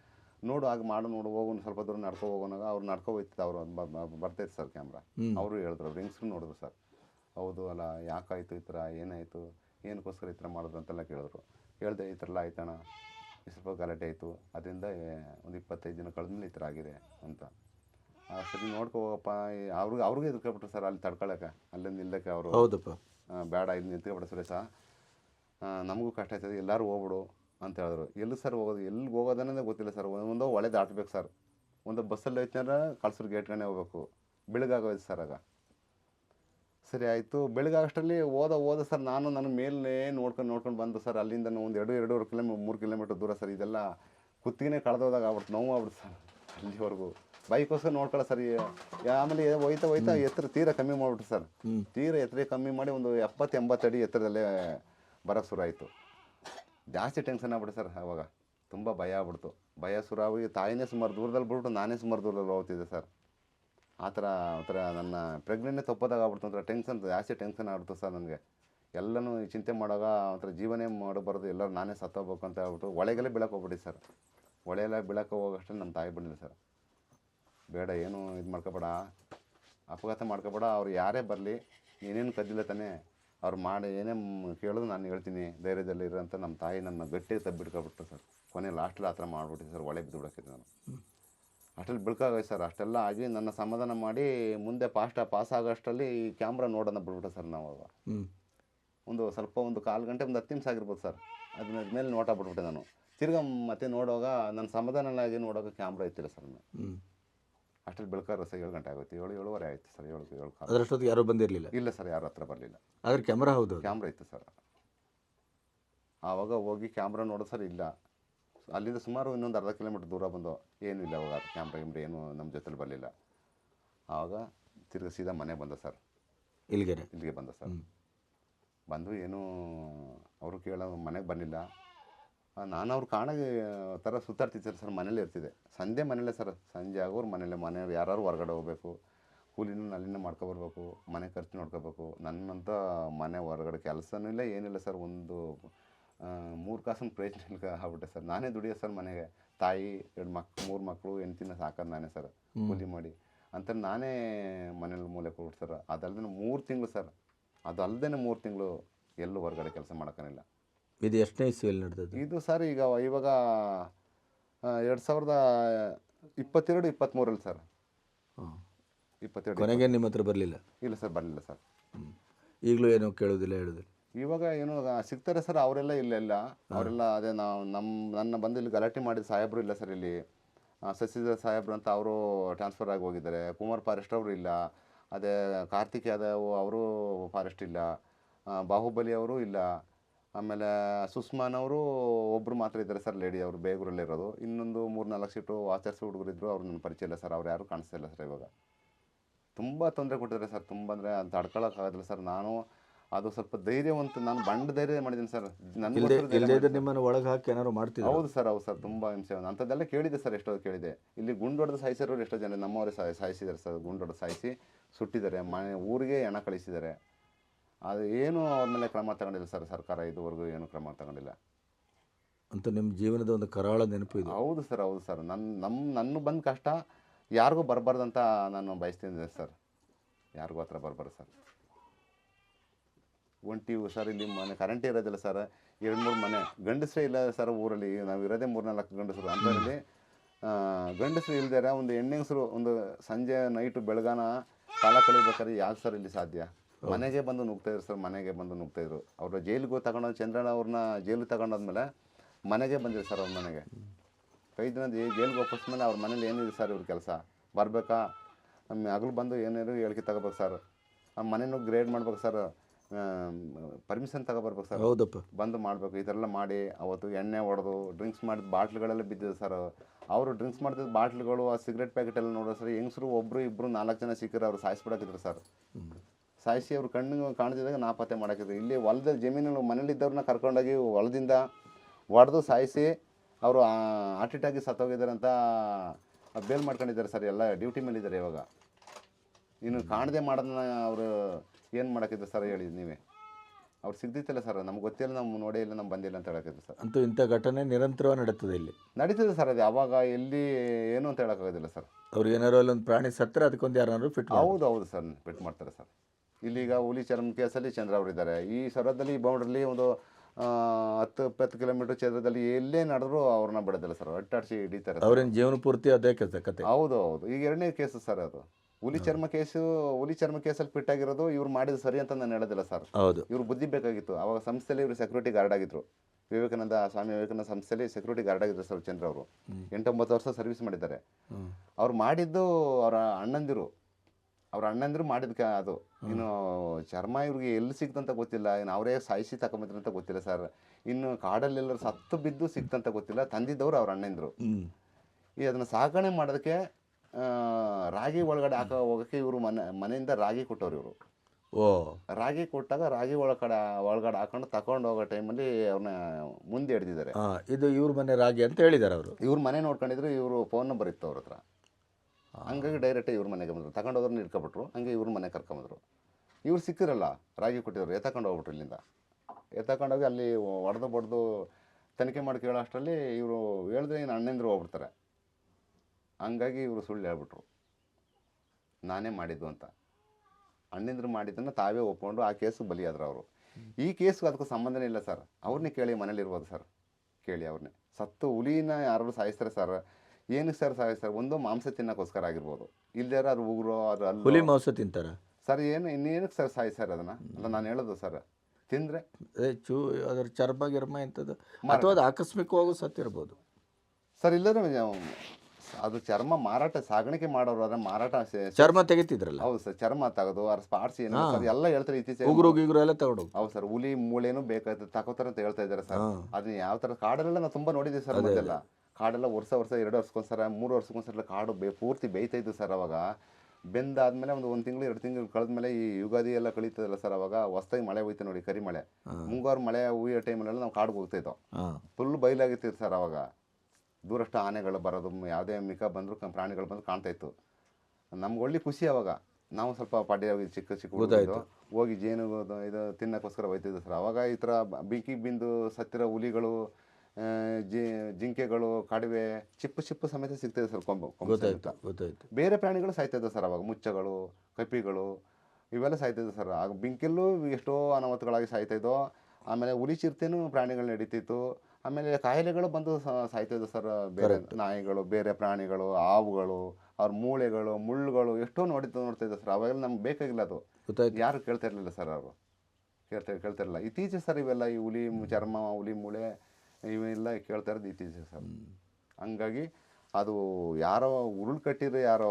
ನೋಡು ಆಗ ಮಾಡು ನೋಡು. ಹೋಗು ಸ್ವಲ್ಪ ದೂರ ನಡ್ಕೊ ಹೋಗೋನಾಗ ಅವ್ರು ನಡ್ಕೊ ಹೋಯ್ತಿದ್ದ ಅವರು ಬರ್ತೈತೆ ಸರ್ ಕ್ಯಾಮ್ರಾ ಅವರು ಹೇಳಿದ್ರು. ರಿಂಗ್ಸ್ರು ನೋಡಿದ್ರು ಸರ್. ಹೌದು ಅಲ್ಲ ಯಾಕಾಯಿತು ಈ ಥರ? ಏನಾಯಿತು? ಏನಕ್ಕೋಸ್ಕರ ಈ ಥರ ಮಾಡಿದ್ರು ಅಂತೆಲ್ಲ ಕೇಳಿದ್ರು. ಹೇಳಿದೆ ಈ ಥರ ಎಲ್ಲ ಆಯ್ತಣ್ಣ ಸ್ವಲ್ಪ ಗಲಾಟೆ ಆಯಿತು. ಅದರಿಂದ ಒಂದು ಇಪ್ಪತ್ತೈದು ದಿನ ಕಳೆದ್ಮೇಲೆ ಈ ಥರ ಆಗಿದೆ ಅಂತ. ಸರಿ ನೋಡ್ಕೊ ಹೋಗಪ್ಪ ಈ- ಅವ್ರಿಗೆ ಅವ್ರಿಗೆ ಎದ್ಕೊಬಿಟ್ರು ಸರ್ ಅಲ್ಲಿ ತಡ್ಕೊಳಕ್ಕೆ. ಅಲ್ಲಿಂದ ನಿಲ್ಲಕ್ಕೆ ಅವರು. ಹೌದಪ್ಪ. ಆ, ಬೇಡ ಇಲ್ಲಿ ನಿಂತ್ಕೊಬಿಟ್ರೆ ಸುರೇಶ. ಸಹ ನಮಗೂ ಕಷ್ಟ ಆಯ್ತದೆ ಎಲ್ಲರೂ ಹೋಗ್ಬಿಡು ಅಂತ ಹೇಳಿದ್ರು. ಎಲ್ಲಿ ಸರ್ ಹೋಗೋದು? ಎಲ್ಲಿ ಹೋಗೋದನ್ನೋದೇ ಗೊತ್ತಿಲ್ಲ ಸರ್. ಒಂದೊಂದು ಒಳೆ ದಾಟಬೇಕು ಸರ್. ಒಂದು ಬಸ್ಸಲ್ಲಿ ಹೋಯ್ತಂದ್ರೆ ಕಳ್ಸೂರು ಗೇಟ್ಗಾನೆ ಹೋಗ್ಬೇಕು. ಬೆಳಗಾಗೋಯ್ತು ಸರ್ ಆಗ. ಸರಿ ಆಯಿತು. ಬೆಳಗಾಗಷ್ಟರಲ್ಲಿ ಓದ ಓದ ಸರ್ ನಾನು ನನ್ನ ಮೇಲೆ ನೋಡ್ಕೊಂಡು ನೋಡ್ಕೊಂಡು ಬಂದು ಸರ್ ಅಲ್ಲಿಂದ ಒಂದು ಎರಡು ಎರಡೂವರೆ ಕಿಲೋಮೀಟರ್ ಮೂರು ಕಿಲೋಮೀಟರ್ ದೂರ ಸರ್ ಇದೆಲ್ಲ. ಕುತ್ತಿಗೆನೇ ಕಳೆದೋದಾಗ ಆಗ್ಬಿಡ್ತು ನೋವು ಆಗ್ಬಿಡ್ತು ಸರ್ ಅಲ್ಲಿವರೆಗೂ. ಬೈಕೋಸ್ಕರ ನೋಡ್ಕೊಳ್ಳ ಸರ್ ಆಮೇಲೆ ಹೋಯ್ತಾ ಹೋಯ್ತಾ ಎತ್ತರ ತೀರ ಕಮ್ಮಿ ಮಾಡ್ಬಿಟ್ರು ಸರ್. ತೀರ ಎತ್ತರ ಕಮ್ಮಿ ಮಾಡಿ ಒಂದು ಎಪ್ಪತ್ತು ಎಂಬತ್ತು ಅಡಿ ಎತ್ತರದಲ್ಲೇ ಬರೋಕ್ಕೆ ಶುರು ಆಯಿತು. ಜಾಸ್ತಿ ಟೆನ್ಷನ್ ಆಗ್ಬಿಟ್ಟು ಸರ್ ಅವಾಗ. ತುಂಬ ಭಯ ಆಗ್ಬಿಡ್ತು. ಭಯ ಶುರು ಆಗಿ ತಾಯಿನೇ ಸುಮಾರು ದೂರದಲ್ಲಿ ಬಿಟ್ಬಿಟ್ಟು ನಾನೇ ಸುಮಾರು ದೂರದಲ್ಲಿ ಹೋಗ್ತಿದ್ದೆ ಸರ್. ಆ ಥರ ಒಂಥರ ನನ್ನ ಪ್ರೆಗ್ನೆಂಟೇ ತಪ್ಪೋದಾಗ ಆಗ್ಬಿಡ್ತು ಒಂಥರ ಟೆನ್ಷನ್ ಜಾಸ್ತಿ ಟೆನ್ಷನ್ ಆಗ್ಬಿಡ್ತು ಸರ್ ನನಗೆ. ಎಲ್ಲನೂ ಚಿಂತೆ ಮಾಡೋವಾಗ ಒಂಥರ ಜೀವನೇ ಮಾಡಬಾರ್ದು ಎಲ್ಲರೂ ನಾನೇ ಸತ್ತೋಗ್ಬೇಕು ಅಂತ ಹೇಳ್ಬಿಟ್ಟು ಒಳಗೆಲ್ಲ ಬೀಳಕ್ಕೆ ಹೋಗ್ಬಿಟ್ಟು ಸರ್. ಒಳೆಯೆಲ್ಲ ಬೀಳಕ್ಕೆ ಹೋಗೋಷ್ಟೇ ನಮ್ಮ ತಾಯಿ ಬಂದಿಲ್ಲ ಸರ್. ಬೇಡ ಏನು ಇದು ಮಾಡ್ಕೋಬೇಡ ಅಪಘಾತ ಮಾಡ್ಕೋಬೇಡ ಅವ್ರು ಯಾರೇ ಬರಲಿ ಏನೇನು ಕದ್ದಿಲ್ಲ ತಾನೆ ಅವ್ರು ಮಾಡಿ ಏನೇ ಕೇಳಿದ್ರು ನಾನು ಹೇಳ್ತೀನಿ ಧೈರ್ಯದಲ್ಲಿ ಇರೋಂಥ ನಮ್ಮ ತಾಯಿ ನನ್ನ ಗಟ್ಟಿ ತಬ್ಬಿಡ್ಕೊಬಿಟ್ರು ಸರ್. ಕೊನೆ ಲಾಸ್ಟಲ್ಲಿ ಆ ಥರ ಮಾಡಿಬಿಟ್ಟಿದ್ದೆ ಸರ್ ಒಳೆ ಬಿದ್ದು ಬಿಡೋಕ್ಕಿದ್ದು ನಾನು. ಅಷ್ಟರಲ್ಲಿ ಬಿಳ್ಕಾಗೋಯ್ತು ಸರ್ ಅಷ್ಟೆಲ್ಲ ಆಗಿ ನನ್ನ ಸಮಾಧಾನ ಮಾಡಿ ಮುಂದೆ ಪಾಸ್ಟ್ ಪಾಸ್ ಆಗೋಷ್ಟರಲ್ಲಿ ಈ ಕ್ಯಾಮ್ರಾ ನೋಡೋಣ ಬಿಡ್ಬಿಟ್ಟೆ ಸರ್ ನಾವು ಅವಾಗ. ಒಂದು ಸ್ವಲ್ಪ ಒಂದು ಕಾಲು ಗಂಟೆ ಒಂದು ಹತ್ತು ನಿಮಿಷ ಆಗಿರ್ಬೋದು ಸರ್ ಅದ್ರ ಮೇಲೆ ನೋಟ ಬಿಟ್ಬಿಟ್ಟೆ ನಾನು. ತಿರ್ಗಾ ಮತ್ತೆ ನೋಡುವಾಗ ನನ್ನ ಸಮಾಧಾನನಾಗಿ ನೋಡೋಕೆ ಕ್ಯಾಮ್ರಾ ಇತ್ತಿಲ್ಲ ಸರ್ ನಾನು. ಹ್ಞೂ ಅಷ್ಟರಲ್ಲಿ ಬೆಳಕಾದ್ರೆ ಸರ್ ಏಳು ಗಂಟೆ ಆಗುತ್ತೆ. ಏಳು ಏಳುವರೆ ಆಯಿತು ಸರ್ ಏಳು ಏಳು ಕಾಲ. ಅದರಷ್ಟೊತ್ತಿಗೆ ಯಾರೂ ಬಂದಿರಲಿಲ್ಲ? ಇಲ್ಲ ಸರ್ ಯಾರ ಹತ್ರ ಬರಲಿಲ್ಲ. ಆದ್ರೆ ಕ್ಯಾಮ್ರಾ ಹೌದು. ಕ್ಯಾಮ್ರಾ ಇತ್ತು ಸರ್. ಆವಾಗ ಹೋಗಿ ಕ್ಯಾಮ್ರಾ ನೋಡೋ ಸರ್ ಇಲ್ಲ. ಅಲ್ಲಿಂದ ಸುಮಾರು ಇನ್ನೊಂದು ಅರ್ಧ ಕಿಲೋಮೀಟ್ರ್ ದೂರ ಬಂದು ಏನೂ ಇಲ್ಲ ಅವಾಗ ಕ್ಯಾಮ್ರಾ ಗಿಮ್ರಾ ಏನು ನಮ್ಮ ಜೊತೆಲಿ ಬರಲಿಲ್ಲ. ಆವಾಗ ತಿರ್ಗಿ ಸೀದಾ ಮನೆ ಬಂದ ಸರ್. ಇಲ್ಲಿಗೆ ಇಲ್ಲಿಗೆ ಬಂದ ಸರ್. ಬಂದು ಏನೂ ಅವರು ಕೇಳೋ ಮನೆಗೆ ಬರಲಿಲ್ಲ. ನಾನು ಅವ್ರು ಕಾಣಗೆ ಥರ ಸುತ್ತಾಡ್ತಿದ್ದೆ ಸರ್ ಮನೇಲಿ ಇರ್ತಿದ್ದೆ. ಸಂಜೆ ಮನೇಲೇ ಸರ್ ಸಂಜೆ ಆಗೋರು ಮನೇಲೆ ಮನೆ ಯಾರು ಹೊರಗಡೆ ಹೋಗಬೇಕು ಕೂಲಿನೂ ಅಲ್ಲಿಂದ ಮಾಡ್ಕೊಬರ್ಬೇಕು ಮನೆ ಖರ್ಚು ನೋಡ್ಕೋಬೇಕು. ನನ್ನಂತ ಮನೆ ಹೊರಗಡೆ ಕೆಲಸನೂ ಇಲ್ಲ ಏನಿಲ್ಲ ಸರ್ ಒಂದು ಮೂರು ಕಾಸಿನ ಪ್ರಯೋಜನ ಇಲ್ಲ ಆಗ್ಬಿಟ್ಟೆ ಸರ್. ನಾನೇ ದುಡಿಯೋ ಸರ್ ಮನೆಗೆ. ತಾಯಿ ಎರಡು ಮಕ್ ಮೂರು ಮಕ್ಕಳು ಹೆಂಡ್ತಿನ ಸಾಕೋದು ನಾನೇ ಸರ್ ಕೂಲಿ ಮಾಡಿ. ಅಂತ ನಾನೇ ಮನೇಲಿ ಮೂಲೆ ಕೊಡ್ಬಿಟ್ಟು ಸರ್. ಅದಲ್ಲದೆ ಮೂರು ತಿಂಗಳು ಸರ್. ಅದು ಅಲ್ಲದೆ ಮೂರು ತಿಂಗಳು ಎಲ್ಲೂ ಹೊರಗಡೆ ಕೆಲಸ ಮಾಡೋಕ್ಕನಿಲ್ಲ. ಇದು ಎಷ್ಟನೇ ಇಸ್ವಿಯಲ್ಲಿ ನಡೆದದ್ದು? ಇದು ಸರ್ ಈಗ ಇವಾಗ ಎರಡು ಸಾವಿರದ ಇಪ್ಪತ್ತೆರಡು ಇಪ್ಪತ್ತ್ಮೂರಲ್ಲಿ ಸರ್ ಹಾಂ. ಇಪ್ಪತ್ತೆರಡು ಕೊನೆಗೆ ನಿಮ್ಮ ಹತ್ರ ಬರಲಿಲ್ಲ? ಇಲ್ಲ ಸರ್ ಬರಲಿಲ್ಲ ಸರ್ ಹ್ಞೂ ಈಗಲೂ ಏನು ಕೇಳೋದಿಲ್ಲ ಹೇಳೋದಿಲ್ಲ? ಇವಾಗ ಏನು ಸಿಗ್ತಾರೆ ಸರ್ ಅವರೆಲ್ಲ ಇಲ್ಲೆಲ್ಲ ಅವರೆಲ್ಲ ಅದೇ ನಾವು ನಮ್ಮ ನನ್ನ ಬಂದು ಇಲ್ಲಿ ಗಲಾಟೆ ಮಾಡಿದ ಸಾಹೇಬರು ಇಲ್ಲ ಸರ್ ಇಲ್ಲಿ. ಸಸಿದ ಸಾಹೇಬ್ರು ಅಂತ ಅವರು ಟ್ರಾನ್ಸ್ಫರ್ ಆಗಿ ಹೋಗಿದ್ದಾರೆ. ಕುಮಾರ್ ಫಾರೆಸ್ಟ್ ಅವರು ಇಲ್ಲ. ಅದೇ ಕಾರ್ತಿಕ್ ಯಾದವ್ ಅವರು ಫಾರೆಸ್ಟ್ ಇಲ್ಲ. ಬಾಹುಬಲಿ ಅವರು ಇಲ್ಲ. ಆಮೇಲೆ ಸುಸ್ಮಾನ್ ಅವರು ಒಬ್ಬರು ಮಾತ್ರ ಇದ್ದಾರೆ ಸರ್ ಲೇಡಿ ಅವರು ಬೇಗೂರಲ್ಲಿ ಇರೋದು. ಇನ್ನೊಂದು ಮೂರು ನಾಲ್ಕು ಸೀಟು ವಾಚರ್ಸ್ ಹುಡುಗರು ಇದ್ದರು ಅವ್ರು ನನ್ನ ಪರಿಚಯ ಇಲ್ಲ ಸರ್ ಅವ್ರು ಯಾರು ಕಾಣಿಸ್ತಿಲ್ಲ ಸರ್ ಇವಾಗ. ತುಂಬ ತೊಂದರೆ ಕೊಟ್ಟಿದ್ದಾರೆ ಸರ್ ತುಂಬ ಅಂದರೆ ಅದು ತಡ್ಕೊಳ್ಳೋಕ್ಕಾಗೋದಿಲ್ಲ ಸರ್. ನಾನು ಅದು ಸ್ವಲ್ಪ ಧೈರ್ಯವಂತ ನಾನು ಬಂಡ ಧೈರ್ಯ ಮಾಡಿದ್ದೀನಿ ಸರ್. ನನ್ನ ನಿಮ್ಮನ್ನು ಒಳಗೆ ಹಾಕಿ ಏನಾದ್ರು ಮಾಡ್ತೀವಿ ಹೌದು ಸರ್ ಹೌದು ಸರ್ ತುಂಬ ಹಿಂಸೆ. ಅಂಥದ್ದೆಲ್ಲ ಕೇಳಿದೆ ಸರ್ ಎಷ್ಟೋ ಕೇಳಿದೆ. ಇಲ್ಲಿ ಗುಂಡೊಡೆದು ಸಾಯಿಸಿರೋರು ಎಷ್ಟೋ ಜನ ನಮ್ಮವರೇ ಸಾಯ್ ಸಾಯಿಸಿದ್ದಾರೆ ಸರ್ ಗುಂಡೊಡೆದು ಸಾಯಿಸಿ ಸುಟ್ಟಿದ್ದಾರೆ. ಮನೆ ಊರಿಗೆ ಹೆಣ ಕಳಿಸಿದ್ದಾರೆ. ಅದು ಏನು ಅವ್ರ ಮೇಲೆ ಕ್ರಮ ತಗೊಂಡಿಲ್ಲ ಸರ್ ಸರ್ಕಾರ ಇದುವರೆಗೂ ಏನು ಕ್ರಮ ತಗೊಂಡಿಲ್ಲ. ಅಂತ ನಿಮ್ಮ ಜೀವನದ ಒಂದು ಕರಾಳ ನೆನಪು ಇದೆ? ಹೌದು ಸರ್ ಹೌದು ಸರ್. ನನ್ನ ನಮ್ಮ ನನ್ನ ಬಂದ ಕಷ್ಟ ಯಾರಿಗೂ ಬರಬಾರ್ದಂತ ನಾನು ಬಯಸ್ತೀನಿ ಸರ್ ಯಾರಿಗೂ ಹತ್ರ ಬರಬಾರ್ದು ಸರ್. ಒಂಟಿ ಸರ್ ಇಲ್ಲಿ ಮನೆ ಕರೆಂಟ್ ಇರೋದಿಲ್ಲ ಸರ್. ಎರಡು ಮೂರು ಮನೆ. ಗಂಡಸರೇ ಇಲ್ಲ ಸರ್ ಊರಲ್ಲಿ. ನಾವು ಇರೋದೇ ಮೂರು ನಾಲ್ಕು ಗಂಡಸರು ಅಂಥದ್ರಲ್ಲಿ ಗಂಡಸರು ಇಲ್ದಾರೆ ಒಂದು ಹೆಣ್ಣೆಂಗಸರು ಒಂದು ಸಂಜೆ ನೈಟು ಬೆಳಗಾನ ಕಾಲ ಕಳಿಬೇಕಾದ್ರೆ ಯಾಕೆ ಸರ್ ಇಲ್ಲಿ ಸಾಧ್ಯ? ಮನೆಗೆ ಬಂದು ನುಗ್ತಾ ಇದ್ರು ಸರ್ ಮನೆಗೆ ಬಂದು ನುಗ್ತಾಯಿದ್ರು ಅವ್ರ ಜೈಲಿಗೆ ತಗೊಂಡು ಚಂದ್ರಣ್ಣ ಅವ್ರನ್ನ ಜೈಲಿಗೆ ತಗೊಂಡಾದ್ಮೇಲೆ ಮನೆಗೆ ಬಂದಿದ್ರು ಸರ್ ಅವ್ರ ಮನೆಗೆ. ಐದು ದಿನ ಜೈಲಿಗೆ ವಾಪಸ್ ಮೇಲೆ ಅವ್ರ ಮನೇಲಿ ಏನಿದೆ ಸರ್ ಇವ್ರ ಕೆಲಸ? ಬರಬೇಕಾ? ನಮ್ಮ ಹಗಲು ಬಂದು ಏನೇನು ಹೇಳಿಕೆ ತಗೋಬೇಕು ಸರ್. ನಮ್ಮ ಮನೇನು ಗ್ರೇಡ್ ಮಾಡ್ಬೇಕು ಸರ್. ಪರ್ಮಿಷನ್ ತಗೋಬರ್ಬೇಕು ಸರ್. ಹೌದಪ್ಪ. ಬಂದು ಮಾಡಬೇಕು. ಎಲ್ಲ ಮಾಡಿ ಅವತ್ತು ಎಣ್ಣೆ ಹೊಡೆದು ಡ್ರಿಂಕ್ಸ್ ಮಾಡಿದ ಬಾಟ್ಲ್ಗಳೆಲ್ಲ ಬಿದ್ದಿದೆ ಸರ್. ಅವರು ಡ್ರಿಂಕ್ಸ್ ಮಾಡಿದ ಬಾಟ್ಲ್ಗಳು ಆ ಸಿಗರೆಟ್ ಪ್ಯಾಕೆಟ್ ಎಲ್ಲ ನೋಡೋ ಸರ್ ಹೆಂಗಸರು ಒಬ್ಬರು ಇಬ್ಬರು ನಾಲ್ಕು ಜನ ಸಿಕ್ಕರು ಅವ್ರು ಸಾಯಿಸ್ಬಿಡಾಕಿದ್ರು ಸರ್. ಸಾಯಿಸಿ ಅವ್ರು ಕಣ್ಣಿಗೆ ಕಾಣ್ತಿದ್ದಾಗ ನಾಪತ್ತೆ ಮಾಡಾಕಿದ್ರು ಇಲ್ಲಿ ಹೊಲದ ಜಮೀನು ಮನೇಲಿದ್ದವ್ರನ್ನ ಕರ್ಕೊಂಡೋಗಿ ಹೊಲದಿಂದ ಹೊಡೆದು ಸಾಯಿಸಿ ಅವರು ಅಟ್ಯಾಗಿ ಸತ್ತೋಗಿದ್ದಾರೆ ಅಂತ ಬೇಲ್ ಮಾಡ್ಕೊಂಡಿದ್ದಾರೆ ಸರ್. ಎಲ್ಲ ಡ್ಯೂಟಿ ಮೇಲಿದ್ದಾರೆ ಇವಾಗ. ಇನ್ನು ಕಾಣದೆ ಮಾಡೋದನ್ನ ಅವರು ಏನು ಮಾಡೋಕ್ಕಿದ್ರು ಸರ್ ಹೇಳಿ ನೀವೇ. ಅವ್ರು ಸಿಗ್ದಿತ್ತಲ್ಲ ಸರ್ ನಮ್ಗೆ ಗೊತ್ತಿಲ್ಲ ನಮ್ಮ ನೋಡೇ ಇಲ್ಲ ನಮ್ಮ ಬಂದಿಲ್ಲ ಅಂತ ಹೇಳಕ್ಕಿದ್ರು ಸರ್. ಅಂತೂ ಇಂಥ ಘಟನೆ ನಿರಂತರವಾಗಿ ನಡೀತದೆ ಇಲ್ಲಿ. ನಡೀತದೆ ಸರ್ ಅದು ಯಾವಾಗ ಎಲ್ಲಿ ಏನು ಅಂತ ಹೇಳೋಕ್ಕಾಗೋದಿಲ್ಲ ಸರ್. ಅವ್ರಿಗೆ ಏನಾರು ಅಲ್ಲೊಂದು ಪ್ರಾಣಿ ಸತ್ತರೆ ಅದಕ್ಕೊಂದು ಯಾರು ಫಿಟ್ ಹೌದು ಹೌದು ಸರ್ ಫಿಟ್ ಮಾಡ್ತಾರೆ ಸರ್. ಇಲ್ಲೀಗ ಹುಲಿ ಚರ್ಮ ಕೇಸಲ್ಲಿ ಚಂದ್ರ ಅವರಿದ್ದಾರೆ. ಈ ಸರದಲ್ಲಿ ಬೌಂಡ್ರಲ್ಲಿ ಒಂದು ಹತ್ತು ಇಪ್ಪತ್ತು ಕಿಲೋಮೀಟರ್ ಕ್ಷೇತ್ರದಲ್ಲಿ ಎಲ್ಲೇ ನಡೆದ್ರು ಅವ್ರನ್ನ ಬಿಡೋದಿಲ್ಲ ಸರ್. ಅಟ್ಟಾಡಿಸಿ ಹಿಡಿತಾರೆ. ಅವ್ರೇನು ಜೀವನ ಪೂರ್ತಿ ಅದೇ ಕೆಲಸ ಕತೆ. ಹೌದು ಹೌದು. ಈಗ ಎರಡನೇ ಕೇಸು ಸರ್ ಅದು. ಹುಲಿ ಚರ್ಮ ಕೇಸು ಹುಲಿ ಚರ್ಮ ಕೇಸಲ್ಲಿ ಫಿಟ್ ಆಗಿರೋದು ಇವ್ರು ಮಾಡಿದ ಸರಿ ಅಂತ ನಾನು ಹೇಳೋದಿಲ್ಲ ಸರ್. ಹೌದು. ಇವ್ರು ಬುದ್ಧಿ ಬೇಕಾಗಿತ್ತು. ಅವಾಗ ಸಂಸ್ಥೆಯಲ್ಲಿ ಇವರು ಸೆಕ್ಯೂರಿಟಿ ಗಾರ್ಡ್ ಆಗಿದ್ರು. ವಿವೇಕಾನಂದ ಸ್ವಾಮಿ ವಿವೇಕಾನಂದ ಸಂಸ್ಥೆಯಲ್ಲಿ ಸೆಕ್ಯೂರಿಟಿ ಗಾರ್ಡ್ ಆಗಿದ್ರು ಸರ್ ಚಂದ್ರ ಅವರು. ಎಂಟೊಂಬತ್ತು ವರ್ಷ ಸರ್ವಿಸ್ ಮಾಡಿದ್ದಾರೆ. ಅವ್ರು ಮಾಡಿದ್ದು ಅವರ ಅಣ್ಣಂದಿರು. ಅವ್ರ ಅಣ್ಣಂದ್ರು ಮಾಡಿದ ಅದು. ಇನ್ನು ಚರ್ಮ ಇವ್ರಿಗೆ ಎಲ್ಲಿ ಸಿಕ್ತಂತ ಗೊತ್ತಿಲ್ಲ. ಇನ್ನು ಅವರೇ ಸಾಯಿಸಿ ತಗೊಂಬಂದ್ರು ಅಂತ ಗೊತ್ತಿಲ್ಲ ಸರ್. ಇನ್ನು ಕಾಡಲ್ಲೆಲ್ಲರೂ ಸತ್ತು ಬಿದ್ದು ಸಿಕ್ತಂತ ಗೊತ್ತಿಲ್ಲ. ತಂದಿದ್ದವ್ರು ಅವ್ರ ಅಣ್ಣಂದ್ರು. ಈ ಅದನ್ನು ಸಾಗಣೆ ಮಾಡೋದಕ್ಕೆ ರಾಗಿ ಒಳಗಡೆ ಹಾಕ ಹೋಗೋಕ್ಕೆ ಇವರು ಮನೆ ಮನೆಯಿಂದ ರಾಗಿ ಕೊಟ್ಟವ್ರು ಇವರು. ಓ. ರಾಗಿ ಕೊಟ್ಟಾಗ ರಾಗಿ ಒಳಗಡೆ ಒಳಗಡೆ ಹಾಕೊಂಡು ತಗೊಂಡು ಹೋಗೋ ಟೈಮಲ್ಲಿ ಅವ್ರನ್ನ ಮುಂದೆ ಹಿಡ್ದಿದ್ದಾರೆ ಇದು ಇವ್ರ ಮನೆ ರಾಗಿ ಅಂತ ಹೇಳಿದ್ದಾರೆ ಅವರು. ಇವ್ರ ಮನೆ ನೋಡ್ಕೊಂಡಿದ್ರು ಇವರು ಫೋನ್ ನಂಬರ್ ಇತ್ತು ಅವ್ರ ಹತ್ರ. ಹಂಗಾಗಿ ಡೈರೆಕ್ಟ್ ಇವ್ರ ಮನೆಗೆ ಬಂದರು. ತಗೊಂಡು ಹೋದ್ರೆ ಇಟ್ಕೊಬಿಟ್ರು ಹಂಗೆ ಇವ್ರ ಮನೆ ಕರ್ಕೊಂಬಂದ್ರು ಇವ್ರು ಸಿಕ್ಕಿರಲ್ಲ, ರಾಗಿ ಕೊಟ್ಟಿದ್ರು ಎತ್ತಕೊಂಡು ಹೋಗ್ಬಿಟ್ರು ಇಲ್ಲಿಂದ. ಎತ್ತಕೊಂಡೋಗಿ ಅಲ್ಲಿ ಹೊಡೆದು ಬಡ್ದು ತನಿಖೆ ಮಾಡಿ ಕೇಳೋ ಅಷ್ಟರಲ್ಲಿ ಇವರು ಹೇಳಿದ್ರೆ ಇನ್ನು ಅಣ್ಣಂದ್ರು ಹೋಗ್ಬಿಡ್ತಾರೆ. ಹಂಗಾಗಿ ಇವರು ಸುಳ್ಳು ಹೇಳ್ಬಿಟ್ರು. ನಾನೇ ಮಾಡಿದ್ದು ಅಂತ. ಅಣ್ಣಂದ್ರು ಮಾಡಿದ್ದನ್ನು ತಾವೇ ಒಪ್ಕೊಂಡು ಆ ಕೇಸಿಗೆ ಬಲಿಯಾದ್ರು ಅವರು. ಈ ಕೇಸ್ಗೆ ಅದಕ್ಕೂ ಸಂಬಂಧನೇ ಇಲ್ಲ ಸರ್. ಅವ್ರನ್ನೇ ಕೇಳಿ ಮನೇಲಿರ್ಬೋದು ಸರ್. ಕೇಳಿ ಅವ್ರನ್ನೇ ಸತ್ತು ಹುಲಿನ ಯಾರು ಸಾಯಿಸ್ತಾರೆ ಸರ್. ಏನಕ್ಕೆ ಸರ್ ಸರ್ ಒಂದು ಮಾಂಸ ತಿನ್ನೋಕ್ಕೋಸ್ಕರ ಆಗಿರ್ಬೋದು. ಇಲ್ದಾರ ಅದು ಉಗುರು ಅದು ಹುಲಿ ಮಾಂಸ ತಿಂತಾರ? ಸರ್ ಏನು ಇನ್ನೇನಕ್ಕೆ ಸರ್ ಸಾಯಿಸ್ತಾರೆ ಅದನ್ನು? ಅಲ್ಲ ನಾನು ಹೇಳೋದು ಸರ್ ತಿಂದರೆ? ಅದೇ ಚೂ ಅದ್ರ ಚರ್ಮ ಗಿರ್ಮ ಇಂಥದ್ದು ಅಥವಾ ಅದು ಆಕಸ್ಮಿಕವಾಗೂ ಸತ್ತಿರ್ಬೋದು ಸರ್ ಇಲ್ಲದ್ರೆ ಅದು ಚರ್ಮ ಮಾರಾಟ ಸಾಗಾಣಿಕೆ ಮಾಡೋರು ಅದನ್ನ ಮಾರಾಟ ಸೆ- ಚರ್ಮ ತೆಗಿತಿದ್ರಲ್ಲ? ಹೌದು ಸರ್ ಚರ್ಮ ತೆಗೆದು ಅದ್ರ ಸ್ಪಾಟ್ಸ್ ಏನು ಸರ್ ಎಲ್ಲ ಹೇಳ್ತಾರೆ ಇತ್ತೀಚೆಗೆ. ಉಗುರು ಗಿಗುರು ಎಲ್ಲ ತಗೊಂಡು ಹೌದು ಸರ್ ಹುಲಿ ಮೂಳೆನೂ ಬೇಕಾಗುತ್ತೆ ತಗೋತಾರೆ ಅಂತ ಹೇಳ್ತಾ ಇದ್ದಾರೆ ಸರ್. ಹಾಂ. ಅದನ್ನ ಯಾವ ಥರ ಕಾಡಲ್ಲೆಲ್ಲ ನಾವು ತುಂಬ ನೋಡಿದ್ದೀವಿ ಸರ್ ಮೊದಲೆಲ್ಲ. ಕಾಡೆಲ್ಲ ವರ್ಷ ವರ್ಷ ಎರಡು ವರ್ಷಕ್ಕೊಂದ್ಸರ ಮೂರು ವರ್ಷಕ್ಕೊಂದ್ಸಲ ಕಾಡು ಬೇ ಪೂರ್ತಿ ಬೇಯ್ತಾ ಇದ್ದು ಸರ್ ಅವಾಗ. ಬೆಂದಾದ್ಮೇಲೆ ಒಂದು ಒಂದು ತಿಂಗಳು ಎರಡು ತಿಂಗಳು ಕಳೆದ್ಮೇಲೆ ಈ ಯುಗಾದಿ ಎಲ್ಲ ಕಳೀತದಲ್ಲ ಸರ್ ಅವಾಗ ಹೊಸ್ದಾಗಿ ಮಳೆ ಹೋಯ್ತು ನೋಡಿ ಕರಿ ಮಳೆ. ಮುಂಗಾರು ಮಳೆ ಹುಯ್ಯೋ ಟೈಮಲ್ಲೆಲ್ಲ ನಾವು ಕಾಡಿಗೆ ಹೋಗ್ತಾ ಇದ್ದೋ ಹಾಂ. ಫುಲ್ ಬಯಲಾಗಿತ್ತು ಸರ್ ಅವಾಗ. ದೂರಷ್ಟು ಆನೆಗಳು ಬರೋದು ಯಾವುದೇ ಮಿಕ ಬಂದರೂ ಪ್ರಾಣಿಗಳು ಬಂದು ಕಾಣ್ತಾ ಇತ್ತು ನಮ್ಗೆ ಒಳ್ಳೆ ಖುಷಿ ಅವಾಗ. ನಾವು ಸ್ವಲ್ಪ ಪಾಡ್ಯ ಹೋಗಿ ಚಿಕ್ಕ ಚಿಕ್ಕ ಹುಡುಗಿದ್ದು ಹೋಗಿ ಜೇನು ಇದು- ತಿನ್ನೋಕ್ಕೋಸ್ಕರ ಹೋಯ್ತಿದ್ದೆ ಸರ್. ಅವಾಗ ಈ ಥರ ಬಿಂಕಿ ಬಿಂದು ಸತ್ತಿರೋ ಹುಲಿಗಳು ಜಿಂಕೆಗಳು ಕಡಿವೆ ಚಿಪ್ಪು ಚಿಪ್ಪು ಸಮೇತ ಸಿಗ್ತದೆ ಸರ್ ಕೊಂಬು ಕೊಂಬು ಗೊತ್ತಾಯ್ತು ಸಮೇತ. ಗೊತ್ತಾಯ್ತು. ಬೇರೆ ಪ್ರಾಣಿಗಳು ಸಾಯ್ತಿದ್ದೆ ಸರ್ ಅವಾಗ ಮುಚ್ಚಗಳು ಕಪಿಗಳು ಇವೆಲ್ಲ ಸಾಯ್ತಿದ್ದೆ ಸರ್. ಆಗ ಬೆಂಕಿಯಲ್ಲೂ ಎಷ್ಟೋ ಅನಾಹುತಗಳಾಗಿ ಸಾಯ್ತಾಯಿದ್ದೋ ಆಮೇಲೆ ಹುಲಿ ಚಿರತೆನೂ ಪ್ರಾಣಿಗಳು ನಡೀತಿತ್ತು. ಆಮೇಲೆ ಕಾಯಿಲೆಗಳು ಬಂದು ಸ- ಇದ್ದ ಸರ್ ಬೇರೆ ನಾಯಿಗಳು ಬೇರೆ ಪ್ರಾಣಿಗಳು ಹಾವುಗಳು ಅವ್ರ ಮೂಳೆಗಳು ಮುಳ್ಳುಗಳು ಎಷ್ಟೋ ನೋಡಿದ್ದು ನೋಡ್ತಿದ್ದೆ ಸರ್. ಅವಾಗೆಲ್ಲ ನಮ್ಗೆ ಬೇಕಾಗಿಲ್ಲ ಅದು. ಗೊತ್ತಾಯ್ತು. ಯಾರು ಕೇಳ್ತಾ ಇರಲಿಲ್ಲ ಸರ್ ಅವರು. ಕೇಳ್ತಾ ಕೇಳ್ತಾ ಇರಲಿಲ್ಲ. ಇತ್ತೀಚೆಗೆ ಸರ್ ಇವೆಲ್ಲ ಈ ಹುಲಿ ಮು- ಚರ್ಮ ಹುಲಿ ಮೂಳೆ ಇವೆಲ್ಲ ಕೇಳ್ತಾ ಇರೋದು ಇತ್ತೀಚೆಗೆ ಸರ್ ಹಂಗಾಗಿ ಅದು ಯಾರೋ ಉರುಳು ಕಟ್ಟಿದ್ರೆ ಯಾರೋ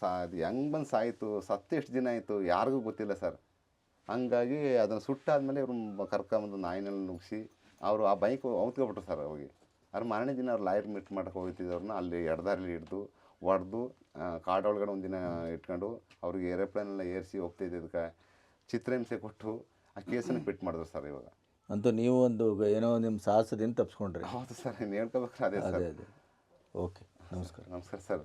ಸಾ ಅದು ಹೆಂಗೆ ಬಂದು ಸಾಯಿತು ಸತ್ತು ಎಷ್ಟು ದಿನ ಆಯಿತು ಯಾರಿಗೂ ಗೊತ್ತಿಲ್ಲ ಸರ್. ಹಂಗಾಗಿ ಅದನ್ನು ಸುಟ್ಟಾದ್ಮೇಲೆ ಇವರು ಕರ್ಕೊಂಬಂದು ನಾಯಿನಲ್ಲಿ ನುಗ್ಸಿ ಅವರು ಆ ಬೈಕ್ ಔತ್ಕೊಬಿಟ್ರು ಸರ್ ಹೋಗಿ ಅವ್ರು ಮಾರನೇ ದಿನ ಅವ್ರು ಲಾಯರ್ ಮೀಟ್ ಮಾಡಕ್ಕೆ ಹೋಗ್ತಿದ್ದವ್ರನ್ನ ಅಲ್ಲಿ ಎಡ್ದಾರಲ್ಲಿ ಹಿಡ್ದು ಹೊಡೆದು ಕಾಡೊಳಗಡೆ ದಿನ ಇಟ್ಕೊಂಡು ಅವ್ರಿಗೆ ಏರೋಪ್ಲೇನೆಲ್ಲ ಏರಿಸಿ ಹೋಗ್ತಿದ್ದಕ್ಕೆ ಚಿತ್ರಹಿಂಸೆ ಕೊಟ್ಟು ಆ ಕೇಸನ್ನು ಫಿಟ್ ಮಾಡಿದ್ರು ಸರ್ ಇವಾಗ. ಅಂತೂ ನೀವು ಒಂದು ಏನೋ ನಿಮ್ಮ ಸಾಹಸದಿಂದ ತಪ್ಪಿಸ್ಕೊಂಡ್ರಿ ಹೌದು ಸರ್ ಸರ್. ಅದೇ ಅದೇ. ಓಕೆ ನಮಸ್ಕಾರ. ನಮಸ್ಕಾರ ಸರ್.